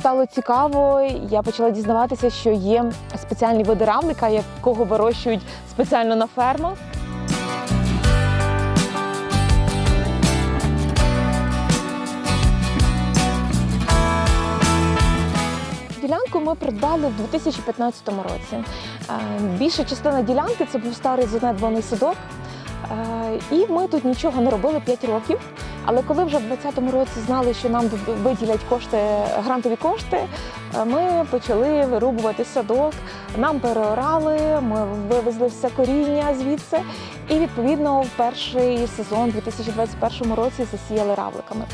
стало цікаво. Я почала дізнаватися, що є спеціальні види равлика, якого вирощують спеціально на фермах. Ділянку ми придбали в 2015 році. Е, Більша частина ділянки це був старий занедбаний садок. Е, І ми тут нічого не робили 5 років. Але коли вже в 2020 році знали, що нам виділять кошти, грантові кошти, е, ми почали вирубувати садок. Нам переорали, ми вивезли все коріння звідси. І відповідно в перший сезон у 2021 році засіяли равликами.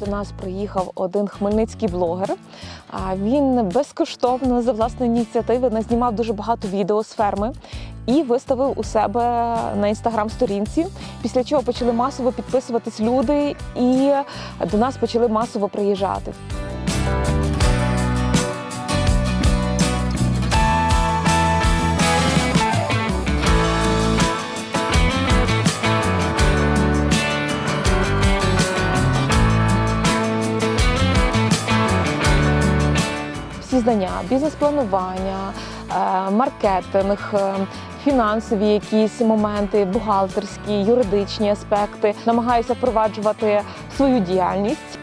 До нас приїхав один хмельницький блогер. Він безкоштовно за власної ініціативи назнімав дуже багато відео з ферми і виставив у себе на інстаграм-сторінці. Після чого почали масово підписуватись люди, і до нас почали масово приїжджати. Знання, бізнес-планування, е, маркетинг. е, Фінансові якісь моменти, бухгалтерські, юридичні аспекти намагаюся впроваджувати свою діяльність.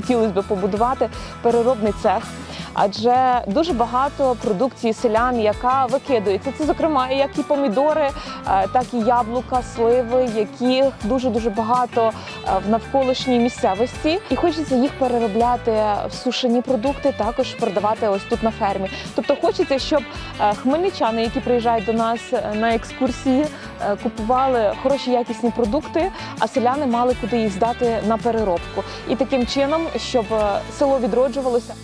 Хотілося б побудувати переробний цех. Адже дуже багато продукції селян, яка викидається. Це, зокрема, як і помідори, е, так і яблука, сливи, яких дуже дуже багато е, в навколишній місцевості, і хочеться їх переробляти в сушені продукти, також продавати ось тут на фермі. Тобто, хочеться, щоб е, хмельничани, які приїжджають до нас на екскурсії, купували хороші якісні продукти, а селяни мали куди їх здати на переробку. І таким чином, щоб село відроджувалося.